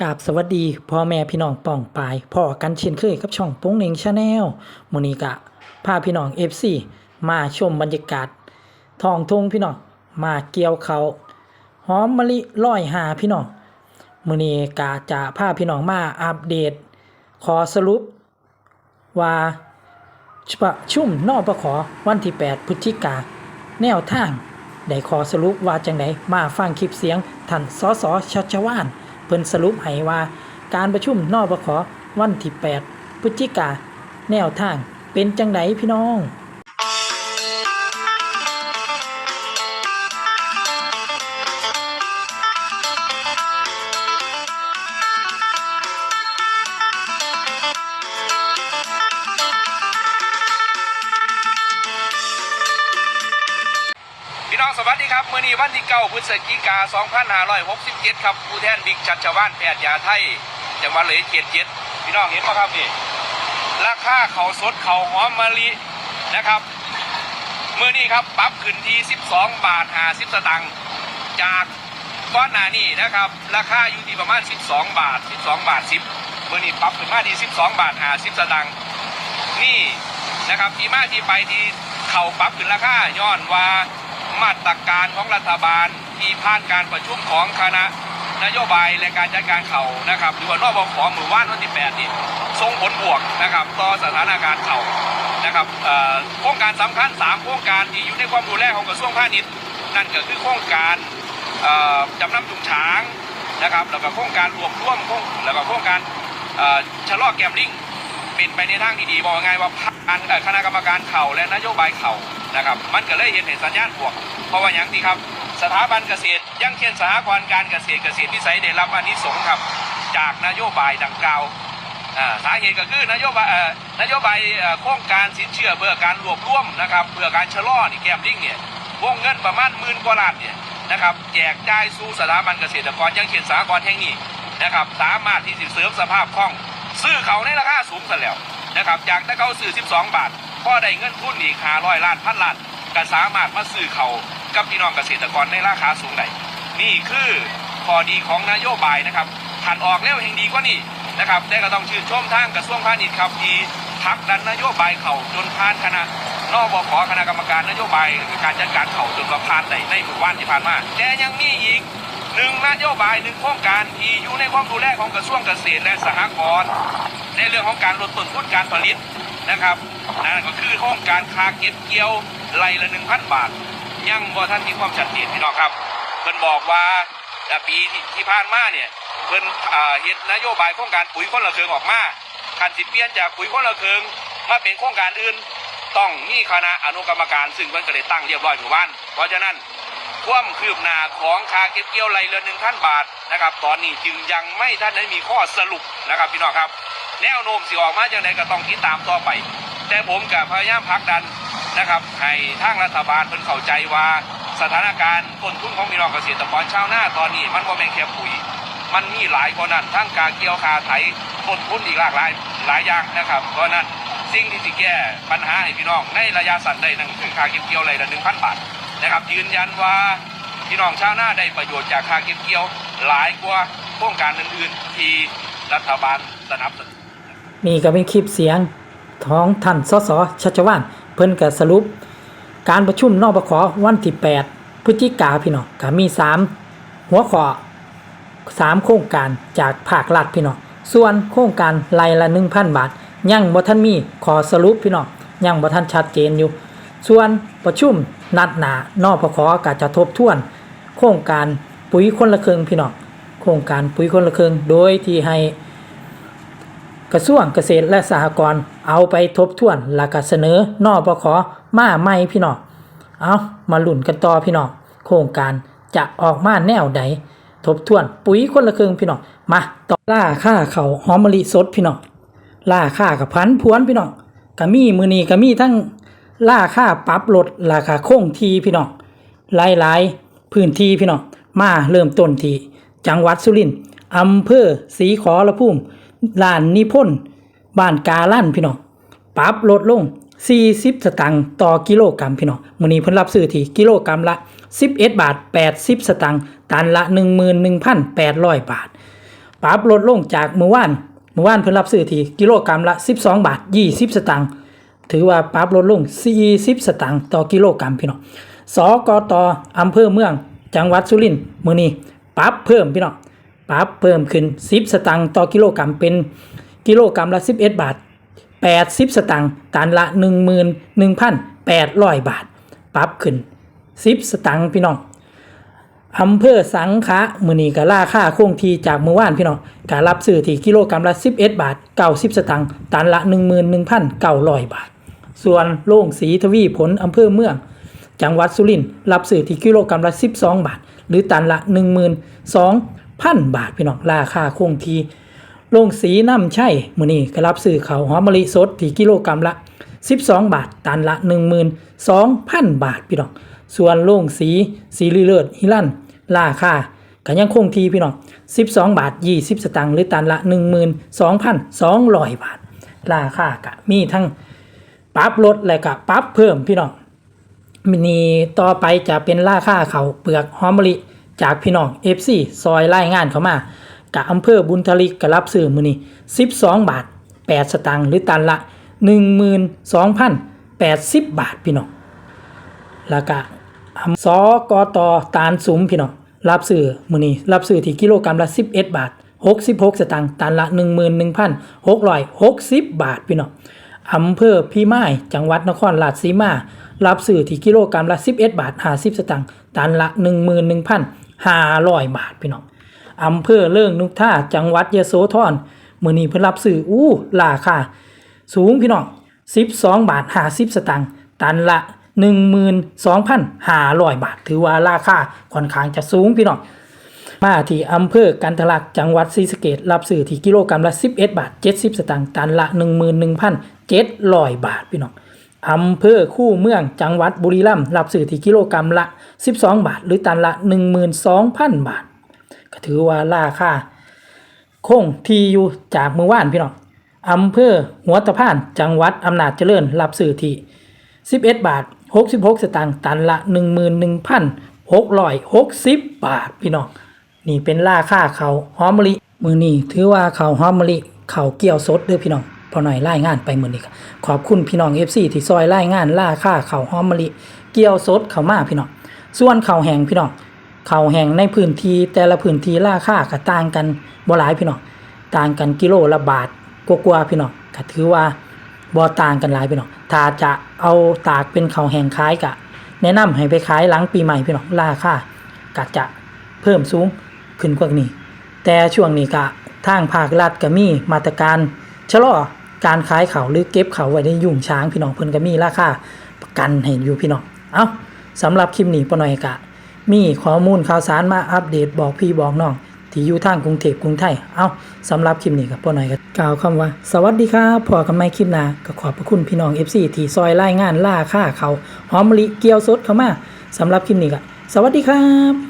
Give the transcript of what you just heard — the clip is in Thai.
กาบสวัสดีพ่อแม่พี่น้องป่องปายพ่อกันเช่นเคยกับช่องโป้งเหน่งชาแนลมื้อนี้ก็พาพี่น้อง FC มาชมบรรยากาศทองทุ่งพี่น้องมาเกี่ยวเขาหอมมะลิร้อยหาพี่น้องมื้อนี้ก็จะพาพี่น้องมาอัปเดต ขอสรุป ว่าประชุมนอประขอวันที่ 8 พฤศจิกา แนวทาง ได้ขอสรุปว่าจังไดมาฟังคลิปเสียงท่านสสชัชวาน เพิ่นสรุปให้ว่าการประชุมนอปขอวันที่8พฤศจิกาแนวทางเป็นจังไดพี่น้อง ครับมื่อนี้วันที่เก้าพฤศจิกา 2567 ครับผู้แทนบิ๊กชัดชาวบ้านแพทย์ยาไทยจังหวัดเลยเกียรติเจ็ดพี่น้องเห็นปะครับนี่ราคาเขาสดเขาหอมมะลินะครับมื่อนี้ครับปรับขึ้นที่ 12 บาท50สตางค์จากก้อนหน้านี้นะครับ ราคาอยู่ที่ประมาณ 12 บาท 12 บาท 10มื่อนี้ปรับขึ้นมาที่ 12 บาท50สตางค์นี่นะครับที่มาที่ไปที่เขาปรับขึ้นราคาย้อนว่า มาตรการของรัฐบาลที่ผ่านการประชุมของคณะนโยบายและการจัดการเขานะครับหรือว่านอบขมือว่านวันที่8นี่ส่งผลบวกนะครับต่อสถานการณ์เขานะครับโครงการสำคัญ 3 โครงการที่อยู่ในความดูแลของกระทรวงพาณิชย์นั่นก็คือโครงการจำนำจุงช้างนะครับแล้วก็โครงการรวมร่วมแล้วก็โครงการชะลอแกมลิง เป็นไปในทางที่ดีบอกง่ายว่าผ่านเอ่อคณะกรรมการเข่าและนโยบายเข่านะครับ มันก็เลยเห็นเห็นสัญญาณบวก เพราะว่าอย่างที่ครับ สถาบันเกษตรยังเขียนสหกรณ์การเกษตรเกษตรวิสัยได้รับอานิสงส์ครับจากนโยบายดังกล่าวสาเหตุก็คือนโยบายนโยบายโครงการสินเชื่อเพื่อการรวบรวมนะครับเพื่อการชะลอนี่แกมลิงเนี่ยวงเงินประมาณหมื่นกว่าล้านเนี่ยนะครับแจกจ่ายสู่สถาบันเกษตรกรยังเขียนสหกรแห่งนี้นะครับสามารถที่จะเสริมสภาพคล่อง ซื้อเขาในราคาสูงกันแล้วนะครับจากถ้าเขาซื้อ 12 บาทพอได้เงินทุนอีก500ล้านพันล้านก็สามารถมาซื้อเขากับพี่น้องเกษตรกรในราคาสูงได้นี่คือข้อดีของนโยบายนะครับผ่านออกแล้วแห่งดีกว่านี่นะครับแต่ก็ต้องชื่นชมทางกระทรวงพาณิชย์ครับที่ผลักดันนโยบายเขาจนผ่านคณะนอบขคณะกรรมการนโยบายการจัดการเขาจนมาผ่านได้ในหมู่บ้านที่ผ่านมาแต่ยังมีอีก หนึ่งนโยบายหนึ่งโครงการที่อยู่ในความดูแลของกระทรวงเกษตรและสหกรณ์ในเรื่องของการลดต้นทุนการผลิตนะครับนั่นก็คือโครงการคาเก็บเกี่ยวไรละหนึ่งพันบาท ยังบ่ท่านมีความชัดเจนพี่น้องครับเพิ่นบอกว่าปีที่ผ่านมาเนี่ยเพิ่นเฮ็ดนโยบายโครงการปุ๋ยคนละเคืองออกมาคันสิเปลี่ยนจากปุ๋ยคนละเคืองมาเป็นโครงการอื่นต้องมีคณะอนุกรรมการซึ่งเพิ่นก็ได้ตั้งเรียบร้อยหมู่บ้านเพราะฉะนั้น ความคืบหน้าของคาเก็บเกี่ยวไรายละหนึ่งพันบาทนะครับ ตอนนี้จึงยังไม่ท่านได้มีข้อสรุปนะครับพี่น้องครับ แนวโน้มสิออกมาอย่างไรก็ต้องติดตามต่อไป แต่ผมกับพยายามพักดันนะครับให้ทางรัฐบาลเพิ่นเข้าใจว่าสถานการณ์ต้นทุนของพี่น้องเกษตรกรชาวนาตอนนี้ มันบ่แม่นแค่ปุ๋ยมันมีหลายกว่านั้นทั้งการเกี่ยวคาไถต้นทุนอีกหลากหลายหลายอย่างนะครับเพราะนั้นสิ่งที่สิแก้ปัญหาให้พี่น้องในระยะสั้นได้นั่นคือคาเก็บเกี่ยวไรละหนึ่งพันบาท นะครับยืนยันว่าพี่น้องชาวนาได้ประโยชน์จากค่าเก็บเกี่ยวหลายกว่าโครงการอื่นๆ ที่รัฐบาลสนับสนุนนี่ก็เป็นคลิปเสียงของท่านสสชัชวานเพิ่นก็สรุป การประชุมนอกประขอวันที่ 8 พฤศจิกาพี่น้องก็มี 3 หัวข้อ3โครงการจากภาครัฐพี่น้องส่วนโครงการรายละ 1,000 บาท ยังบ่ทันมีขอสรุปพี่น้องยังบ่ทันชัดเจนอยู่ ส่วนประชุมนัดหนานอปขอก็จะทบทวน โครงการปุ๋ยคนละครึ่งพี่น้องโครงการปุ๋ยคนละครึ่งโดยที่ให้กระทรวงเกษตรและสหกรณ์เอาไปทบทวนแล้วก็เสนอนอปขอมาใหม่พี่น้องเอามาหลุ่นกันต่อพี่น้องโครงการจะออกมาแนวใดทบทวน ปุ๋ยคนละครึ่งพี่น้องมาต่อล่าค่าเขาหอมมะลิสดพี่น้องล่าค่ากับพันพวนพี่น้องก็มีมือนีก็มีทั้ง ล่าค่าปรับลดราคาคงทีพี่น้องหลายๆพื้นที่พี่น้องมาเริ่มต้นที่จังหวัดสุรินทร์อำเภอศรีขอระพุ่มลานนิพนธ์บ้านกาลั่นพี่น้องปรับลดลง 40 สตางค์ต่อกิโลกรัมพี่น้องมื้อนี้เพิ่นรับซื้อที่กิโลกรัมละ 11 บาท 80 สตางค์ตันละ 11,800 บาท ปรับลดลงจากเมื่อวานเมื่อวานเพิ่นรับซื้อที่กิโลกรัมละ 12 บาท 20 สตางค์ ถือว่าปรับลดลง 40 สตางค์ต่อกิโลกรัมพี่น้องสกตอำเภอเมือง จังหวัดสุรินทร์มือนี้ปรับเพิ่มพี่น้องปรับเพิ่มขึ้น 10 สตางค์ต่อกิโลกรัมเป็นกิโลกรัมละ 11 บาท 80 สตางค์ตันละ 11,800 บาท ปรับขึ้น 10 สตางค์พี่น้องอำเภอสังขะมือนีก็ราค่าคงที่จากเมื่อวานพี่น้องก็รับซื้อที่กิโลกรัมละ 11 บาท 90 สตางค์ตันละ 11,900 บาท ส่วนโล่งสีทวีผลอำเภอเมือง จังหวัดสุรินทร์รับซื้อที่กิโลกรัมละ 12 บาท หรือตันละ 12,000 บาทพี่น้องราคาคงทีโล่งสีน้ำใช่มือนี้ก็รับซื้อเขาหอมมะลิสดที่กิโลกรัมละ 12 บาท ตันละ 12,000 บาทพี่น้องส่วนโล่งสี สีลีเลิศฮิลันราคาก็ยังคงทีพี่น้อง 12 บาท 20 สตางค์หรือตันละ 12,200 บาท ราคากะมีทั้ง ปรับลดและก็ปรับเพิ่มพี่น้องมินีต่อไปจะเป็นราคาเขาเปลือกหอมมะลิจากพี่น้อง FC ซอยรายงานเขามากะอำเภอบุญทลิกก็รับซื้อมือนี้12 บาท 8 สตางค์หรือตันละ 12,080 บาทพี่น้องแล้วก็สกตตาลสุมพี่น้องรับซื้อมือนี้รับซื้อที่กิโลกรัมละ 11 บาท 66 สตางค์ตันละ 11,660 บาทพี่น้อง อำเภอพี่ไม้จังหวัดนครราชสีมา รับซื้อที่กิโลกรัมละ 11 บาท 50 สตางค์ตันละ 11,500 บาทพี่น้องอำเภอเลิงนุกท่าจังหวัดยโสธรมื้อนี้เพิ่นรับซื้ออู้ราคาสูงพี่น้อง 12 บาท 50 สตางค์ตันละ 12,500 บาท ถือว่าราคาค่อนข้างจะสูงพี่น้อง มาที่อำเภอกันทะลักจังหวัดศรีสะเกษรับซื้อที่กิโลกรัมละ 11 บาท 70 สตางค์ตันละ 11,700 บาทพี่น้องอำเภอคู่เมืองจังหวัดบุรีรัมย์รับซื้อที่กิโลกรัมละ 12 บาท หรือตันละ 12,000 บาท ก็ถือว่าราคาคงที่อยู่จากเมื่อวานพี่น้องอำเภอหัวตะพาน จังหวัดอำนาจเจริญรับซื้อที่ 11 บาท 66 สตางค์ตันละ 11,660 บาทพี่น้อง นี่เป็นราคาเขาหอมมะลิมือนี้ถือว่าเขาหอมมะลิเขาเกี่ยวสดเด้อพี่น้องพอหน่อยรายงานไปมือนี้ครับขอบคุณพี่น้อง FC ที่ซอยรายงานราคาเขาหอมมะลิเกี่ยวสดเขามาพี่น้องส่วนเขาแห้งพี่น้องเขาแห้งในพื้นที่แต่ละพื้นที่ราคาก็ต่างกันบ่หลายพี่น้องต่างกันกิโลละบาทกว่าๆพี่น้องก็ถือว่าบ่ต่างกันหลายพี่น้องถ้าจะเอาตากเป็นเขาแห้งขายก็แนะนำให้ไปขายหลังปีใหม่พี่น้องราคาก็จะเพิ่มสูง ขึ้นกว่านี้ แต่ช่วงนี้ก็ทางภาครัฐก็มีมาตรการชะลอการขายเขาหรือเก็บเขาไว้ในยุ่งช้างพี่น้องเพิ่นก็มีราคาประกันให้อยู่พี่น้อง เอ้าสำหรับคลิปนี้ปอหน่อยกะ มีข้อมูลข่าวสารมาอัปเดตบอกพี่บอกน้องที่อยู่ทางกรุงเทพกรุงไทย เอาสำหรับคลิปนี้กับพ่อหน่อยก็กล่าวคำว่า สวัสดีครับพอกันไม่คลิปหน้าก็ขอบพระคุณพี่น้อง FC ที่ซอยรายงานล่าค่าเขาหอมมะลิเกียวสดเข้ามาสำหรับคลิปนี้ก็สวัสดีครับ